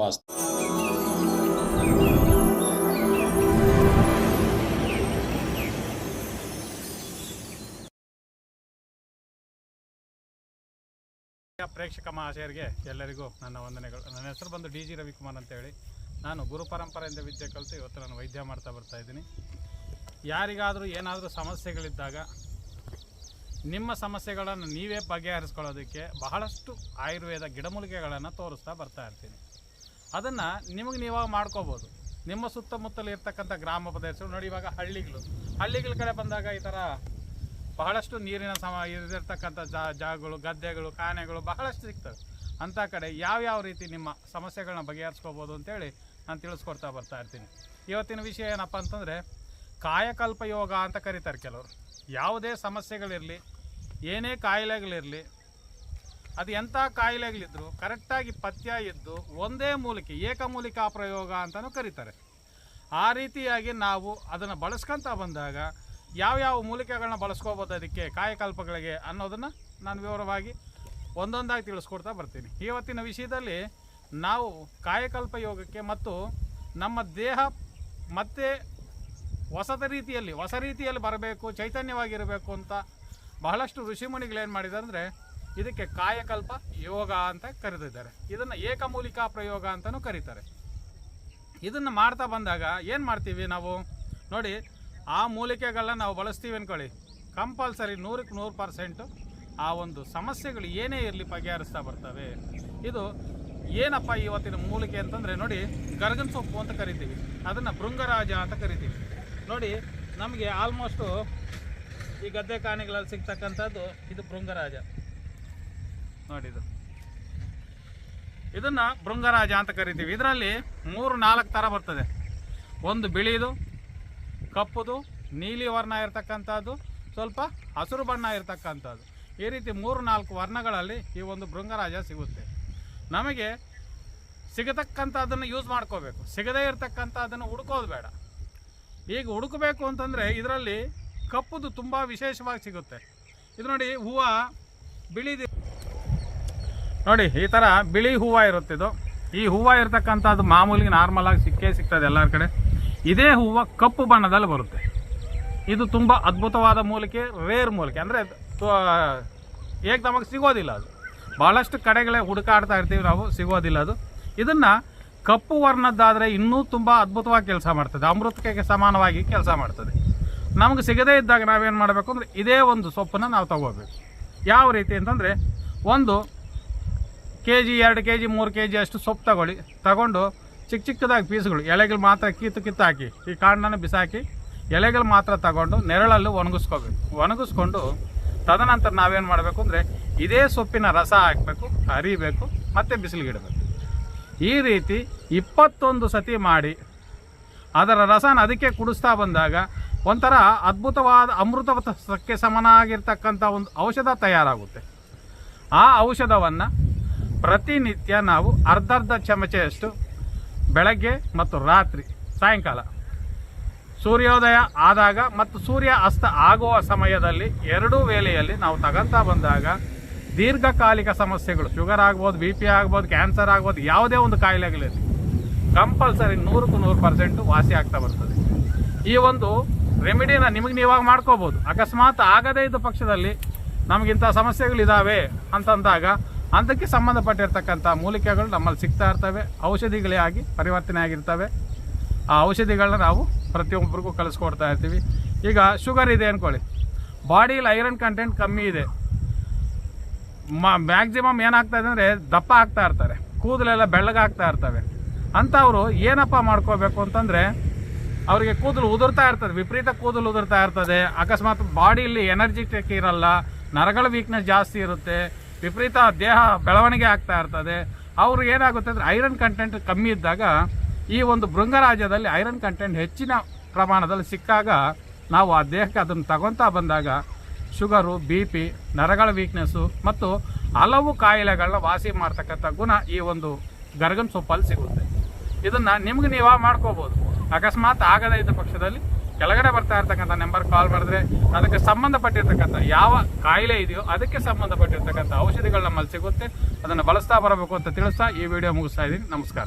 ವಾಸ್ತು ಪ್ರೇಕ್ಷಕ ಮಹಾಶಯರಿಗೆ ಎಲ್ಲರಿಗೂ ನನ್ನ ವಂದನೆಗಳು. ನನ್ನ ಹೆಸರು ಬಂದು ಡಿ ಜಿ ರವಿಕುಮಾರ್ ಅಂತೇಳಿ. ನಾನು ಗುರು ಪರಂಪರೆಯಿಂದ ವಿದ್ಯೆ ಕಲಿತು ಇವತ್ತು ನಾನು ವೈದ್ಯ ಮಾಡ್ತಾ ಬರ್ತಾ ಇದ್ದೀನಿ. ಯಾರಿಗಾದರೂ ಏನಾದರೂ ಸಮಸ್ಯೆಗಳಿದ್ದಾಗ, ನಿಮ್ಮ ಸಮಸ್ಯೆಗಳನ್ನು ನೀವೇ ಬಗೆಹರಿಸ್ಕೊಳ್ಳೋದಕ್ಕೆ ಬಹಳಷ್ಟು ಆಯುರ್ವೇದ ಗಿಡಮೂಲಿಕೆಗಳನ್ನು ತೋರಿಸ್ತಾ ಬರ್ತಾ ಇರ್ತೀನಿ. ಅದನ್ನು ನಿಮಗೆ ನೀವಾಗ ಮಾಡ್ಕೋಬೋದು. ನಿಮ್ಮ ಸುತ್ತಮುತ್ತಲು ಇರ್ತಕ್ಕಂಥ ಗ್ರಾಮ ಪ್ರದೇಶಗಳು ನೋಡಿ ಇವಾಗ ಹಳ್ಳಿಗಳು. ಹಳ್ಳಿಗಳ ಕಡೆ ಬಂದಾಗ ಈ ಥರ ಬಹಳಷ್ಟು ನೀರಿನ ಸಮ ಇರತಕ್ಕಂಥ ಜಾಗಗಳು, ಗದ್ದೆಗಳು, ಕಾನೆಗಳು ಬಹಳಷ್ಟು ಸಿಗ್ತವೆ. ಅಂಥ ಕಡೆ ಯಾವ್ಯಾವ ರೀತಿ ನಿಮ್ಮ ಸಮಸ್ಯೆಗಳನ್ನ ಬಗೆಹರಿಸ್ಕೋಬೋದು ಅಂತೇಳಿ ನಾನು ತಿಳಿಸ್ಕೊಡ್ತಾ ಬರ್ತಾ ಇರ್ತೀನಿ. ಇವತ್ತಿನ ವಿಷಯ ಏನಪ್ಪ ಅಂತಂದರೆ ಕಾಯಕಲ್ಪ ಯೋಗ ಅಂತ ಕರೀತಾರೆ ಕೆಲವರು. ಯಾವುದೇ ಸಮಸ್ಯೆಗಳಿರಲಿ, ಏನೇ ಕಾಯಿಲೆಗಳಿರಲಿ ಅದು ಎಂಥ ಕಾಯಿಲೆಗಳಿದ್ರು ಕರೆಕ್ಟಾಗಿ ಪಥ್ಯ ಇದ್ದು ಒಂದೇ ಮೂಲಿಕೆ, ಏಕಮೂಲಿಕಾ ಪ್ರಯೋಗ ಅಂತಲೂ ಕರೀತಾರೆ. ಆ ರೀತಿಯಾಗಿ ನಾವು ಅದನ್ನು ಬಳಸ್ಕೊಂತ ಬಂದಾಗ ಯಾವ್ಯಾವ ಮೂಲಿಕೆಗಳನ್ನ ಬಳಸ್ಕೋಬೋದು ಅದಕ್ಕೆ ಕಾಯಕಲ್ಪಗಳಿಗೆ ಅನ್ನೋದನ್ನು ನಾನು ವಿವರವಾಗಿ ಒಂದೊಂದಾಗಿ ತಿಳಿಸ್ಕೊಡ್ತಾ ಬರ್ತೀನಿ. ಇವತ್ತಿನ ವಿಷಯದಲ್ಲಿ ನಾವು ಕಾಯಕಲ್ಪ ಯೋಗಕ್ಕೆ ಮತ್ತು ನಮ್ಮ ದೇಹ ಮತ್ತೆ ಹೊಸದ ರೀತಿಯಲ್ಲಿ ಹೊಸ ರೀತಿಯಲ್ಲಿ ಬರಬೇಕು, ಚೈತನ್ಯವಾಗಿರಬೇಕು ಅಂತ ಬಹಳಷ್ಟು ಋಷಿಮುನಿಗಳೇನು ಮಾಡಿದ್ದಾರೆ ಅಂದರೆ ಇದಕ್ಕೆ ಕಾಯಕಲ್ಪ ಯೋಗ ಅಂತ ಕರೆದಿದ್ದಾರೆ. ಇದನ್ನು ಏಕಮೂಲಿಕಾ ಪ್ರಯೋಗ ಅಂತಲೂ ಕರೀತಾರೆ. ಇದನ್ನು ಮಾಡ್ತಾ ಬಂದಾಗ ಏನು ಮಾಡ್ತೀವಿ ನಾವು? ನೋಡಿ, ಆ ಮೂಲಿಕೆಗಳನ್ನ ನಾವು ಬಳಸ್ತೀವಿ ಅಂದ್ಕೊಳ್ಳಿ ಕಂಪಲ್ಸರಿ ನೂರಕ್ಕೆ ನೂರು ಪರ್ಸೆಂಟು ಆ ಒಂದು ಸಮಸ್ಯೆಗಳು ಏನೇ ಇರಲಿ ಬಗೆಹರಿಸ್ತಾ ಬರ್ತವೆ. ಇದು ಏನಪ್ಪ ಇವತ್ತಿನ ಮೂಲಿಕೆ ಅಂತಂದರೆ ನೋಡಿ, ಗರ್ಗನ್ ಸೊಪ್ಪು ಅಂತ ಕರಿತೀವಿ. ಅದನ್ನು ಭೃಂಗರಾಜ ಅಂತ ಕರಿತೀವಿ. ನೋಡಿ, ನಮಗೆ ಆಲ್ಮೋಸ್ಟು ಈ ಗದ್ದೆ ಕಾಣಿಗಳಲ್ಲಿ ಸಿಗ್ತಕ್ಕಂಥದ್ದು ಇದು ಭೃಂಗರಾಜ. ನೋಡಿದು ಇದನ್ನ ಭೃಂಗರಾಜ ಅಂತ ಕರಿತೀವಿ. ಇದರಲ್ಲಿ ಮೂರು, ನಾಲ್ಕು ಥರ ಬರ್ತದೆ. ಒಂದು ಬಿಳಿದು, ಕಪ್ಪುದು, ನೀಲಿ ವರ್ಣ ಇರತಕ್ಕಂಥದ್ದು, ಸ್ವಲ್ಪ ಹಸಿರು ಬಣ್ಣ ಇರತಕ್ಕಂಥದ್ದು. ಈ ರೀತಿ ಮೂರು, ನಾಲ್ಕು ವರ್ಣಗಳಲ್ಲಿ ಈ ಒಂದು ಭೃಂಗರಾಜ ಸಿಗುತ್ತೆ. ನಮಗೆ ಸಿಗತಕ್ಕಂಥದ್ದನ್ನು ಯೂಸ್ ಮಾಡ್ಕೋಬೇಕು. ಸಿಗದೇ ಇರತಕ್ಕಂಥದ್ದನ್ನು ಹುಡುಕೋದು ಬೇಡ. ಈಗ ಹುಡುಕಬೇಕು ಅಂತಂದರೆ ಇದರಲ್ಲಿ ಕಪ್ಪುದು ತುಂಬ ವಿಶೇಷವಾಗಿ ಸಿಗುತ್ತೆ. ಇದು ನೋಡಿ, ಹೂವು ಬಿಳಿದು ನೋಡಿ, ಈ ಥರ ಬಿಳಿ ಹೂವು ಇದು. ಈ ಹೂವು ಇರ್ತಕ್ಕಂಥದ್ದು ಮಾಮೂಲಿಗೆ ನಾರ್ಮಲ್ ಆಗಿ ಸಿಕ್ಕೇ ಸಿಗ್ತದೆ ಎಲ್ಲರ ಕಡೆ. ಇದೇ ಹೂವು ಕಪ್ಪು ಬಣ್ಣದಲ್ಲಿ ಬರುತ್ತೆ. ಇದು ತುಂಬ ಅದ್ಭುತವಾದ ಮೂಲಿಕೆ ರೇರ್ ಮೂಲಿಕೆ. ಅಂದರೆ ಏಕ್ ನಮಗೆ ಸಿಗೋದಿಲ್ಲ ಅದು. ಭಾಳಷ್ಟು ಕಡೆಗಳೇ ಹುಡುಕಾಡ್ತಾ ಇರ್ತೀವಿ ನಾವು, ಸಿಗೋದಿಲ್ಲ ಅದು. ಇದನ್ನು ಕಪ್ಪು ವರ್ಣದ್ದಾದರೆ ಇನ್ನೂ ತುಂಬ ಅದ್ಭುತವಾಗಿ ಕೆಲಸ ಮಾಡ್ತದೆ. ಅಮೃತಕ್ಕೆ ಸಮಾನವಾಗಿ ಕೆಲಸ ಮಾಡ್ತದೆ. ನಮಗೆ ಸಿಗದೇ ಇದ್ದಾಗ ನಾವೇನು ಮಾಡಬೇಕು ಅಂದರೆ, ಇದೇ ಒಂದು ಸೊಪ್ಪನ್ನು ನಾವು ತಗೋಬೇಕು. ಯಾವ ರೀತಿ ಅಂತಂದರೆ, ಒಂದು ಕೆ ಜಿ ಎರಡು ಕೆ ಜಿ ಮೂರು ಕೆ ಜಿ ಅಷ್ಟು ಸೊಪ್ಪು ತಗೊಳ್ಳಿ. ತಗೊಂಡು ಚಿಕ್ಕ ಚಿಕ್ಕದಾಗಿ ಪೀಸ್ಗಳು. ಎಲೆಗಳು ಮಾತ್ರ ಕಿತ್ತು ಕಿತ್ತು ಹಾಕಿ, ಈ ಕಾಂಡನ ಬಿಸಾಕಿ, ಎಲೆಗಳು ಮಾತ್ರ ತಗೊಂಡು ನೆರಳಲ್ಲಿ ಒಣಗಿಸ್ಕೋಬೇಕು. ಒಣಗಿಸ್ಕೊಂಡು ತದನಂತರ ನಾವೇನು ಮಾಡಬೇಕು ಅಂದರೆ ಇದೇ ಸೊಪ್ಪಿನ ರಸ ಹಾಕಬೇಕು, ಅರಿಬೇಕು, ಮತ್ತು ಬಿಸಿಲಿಗಿಡಬೇಕು. ಈ ರೀತಿ ಇಪ್ಪತ್ತೊಂದು ಸತಿ ಮಾಡಿ, ಅದರ ರಸನ ಅದಕ್ಕೆ ಕುಡಿಸ್ತಾ ಬಂದಾಗ ಒಂಥರ ಅದ್ಭುತವಾದ ಅಮೃತಕ್ಕೆ ಸಮನಾಗಿರ್ತಕ್ಕಂಥ ಒಂದು ಔಷಧ ತಯಾರಾಗುತ್ತೆ. ಆ ಔಷಧವನ್ನು ಪ್ರತಿನಿತ್ಯ ನಾವು ಅರ್ಧರ್ಧ ಚಮಚೆಯಷ್ಟು ಬೆಳಗ್ಗೆ ಮತ್ತು ರಾತ್ರಿ, ಸಾಯಂಕಾಲ. ಸೂರ್ಯೋದಯ ಆದಾಗ ಮತ್ತು ಸೂರ್ಯ ಅಸ್ತ ಆಗುವ ಸಮಯದಲ್ಲಿ ಎರಡೂ ವೇಳೆಯಲ್ಲಿ ನಾವು ತಗಂತ ಬಂದಾಗ ದೀರ್ಘಕಾಲಿಕ ಸಮಸ್ಯೆಗಳು, ಶುಗರ್ ಆಗ್ಬೋದು, ಬಿ ಪಿ ಆಗ್ಬೋದು, ಕ್ಯಾನ್ಸರ್ ಆಗ್ಬೋದು, ಯಾವುದೇ ಒಂದು ಕಾಯಿಲೆಗಳಿರಲಿ, ಕಂಪಲ್ಸರಿ ನೂರಕ್ಕೂ ನೂರು ಪರ್ಸೆಂಟು ವಾಸಿ ಆಗ್ತಾ ಬರ್ತದೆ. ಈ ಒಂದು ರೆಮಿಡಿನ ನಿಮಗೆ ನೀವಾಗ ಮಾಡ್ಕೋಬೋದು. ಅಕಸ್ಮಾತ್ ಆಗದೇ ಇದ್ದ ಪಕ್ಷದಲ್ಲಿ ನಮಗಿಂಥ ಸಮಸ್ಯೆಗಳಿದ್ದಾವೆ ಅಂತಂದಾಗ ಅದಕ್ಕೆ ಸಂಬಂಧಪಟ್ಟಿರ್ತಕ್ಕಂಥ ಮೂಲಿಕೆಗಳು ನಮ್ಮಲ್ಲಿ ಸಿಗ್ತಾ ಇರ್ತವೆ. ಔಷಧಿಗಳೇ ಆಗಿ ಪರಿವರ್ತನೆ ಆಗಿರ್ತವೆ. ಆ ಔಷಧಿಗಳನ್ನ ನಾವು ಪ್ರತಿಯೊಬ್ಬರಿಗೂ ಕಳಿಸ್ಕೊಡ್ತಾ ಇರ್ತೀವಿ. ಈಗ ಶುಗರ್ ಇದೆ ಅಂದ್ಕೊಳ್ಳಿ ಬಾಡಿಯಲ್ಲಿ ಐರನ್ ಕಂಟೆಂಟ್ ಕಮ್ಮಿ ಇದೆ. ಮ್ಯಾಕ್ಸಿಮಮ್ ಏನಾಗ್ತಾ ಇದೆ ಅಂದರೆ ದಪ್ಪ ಆಗ್ತಾ ಇರ್ತಾರೆ. ಕೂದಲೆಲ್ಲ ಬೆಳ್ಳಗಾಗ್ತಾ ಇರ್ತವೆ. ಅಂಥವ್ರು ಏನಪ್ಪ ಮಾಡ್ಕೋಬೇಕು ಅಂತಂದರೆ ಅವರಿಗೆ ಕೂದಲು ಉದುರ್ತಾ ಇರ್ತದೆ. ವಿಪರೀತ ಕೂದಲು ಉದುರ್ತಾ ಇರ್ತದೆ. ಅಕಸ್ಮಾತ್ ಬಾಡಿಯಲ್ಲಿ ಎನರ್ಜಿಟಿಕ್ ಇರಲ್ಲ. ನರಗಳ ವೀಕ್ನೆಸ್ ಜಾಸ್ತಿ ಇರುತ್ತೆ. ವಿಪರೀತ ದೇಹ ಬೆಳವಣಿಗೆ ಆಗ್ತಾ ಇರ್ತದೆ. ಅವರು ಏನಾಗುತ್ತೆ ಅಂದರೆ ಐರನ್ ಕಂಟೆಂಟ್ ಕಮ್ಮಿ ಇದ್ದಾಗ ಈ ಒಂದು ಭೃಂಗರಾಜ್ಯದಲ್ಲಿ ಐರನ್ ಕಂಟೆಂಟ್ ಹೆಚ್ಚಿನ ಪ್ರಮಾಣದಲ್ಲಿ ಸಿಕ್ಕಾಗ ನಾವು ಆ ದೇಹಕ್ಕೆ ಅದನ್ನು ತಗೊತಾ ಬಂದಾಗ ಶುಗರು ಬಿ ಪಿ ನರಗಳ ವೀಕ್ನೆಸ್ಸು ಮತ್ತು ಹಲವು ಕಾಯಿಲೆಗಳನ್ನ ವಾಸಿ ಮಾಡ್ತಕ್ಕಂಥ ಗುಣ ಈ ಒಂದು ಗರ್ಗನ್ ಸೊಪ್ಪಲ್ಲಿ ಸಿಗುತ್ತೆ. ಇದನ್ನು ನಿಮ್ಗೆ ನೀವು ಮಾಡ್ಕೋಬೋದು. ಅಕಸ್ಮಾತ್ ಆಗದೇ ಇದ್ದ ಪಕ್ಷದಲ್ಲಿ ಕೆಳಗಡೆ ಬರ್ತಾ ಇರ್ತಕ್ಕಂಥ ನಂಬರ್ ಕಾಲ್ ಮಾಡಿದ್ರೆ ಅದಕ್ಕೆ ಸಂಬಂಧಪಟ್ಟಿರ್ತಕ್ಕಂಥ ಯಾವ ಕಾಯಿಲೆ ಇದೆಯೋ ಅದಕ್ಕೆ ಸಂಬಂಧಪಟ್ಟಿರ್ತಕ್ಕಂಥ ಔಷಧಿಗಳು ನಮ್ಮಲ್ಲಿ ಸಿಗುತ್ತೆ. ಅದನ್ನು ಬಳಸ್ತಾ ಬರಬೇಕು ಅಂತ ತಿಳಿಸ್ತಾ ಈ ವಿಡಿಯೋ ಮುಗಿಸ್ತಾ ಇದ್ದೀನಿ. ನಮಸ್ಕಾರ.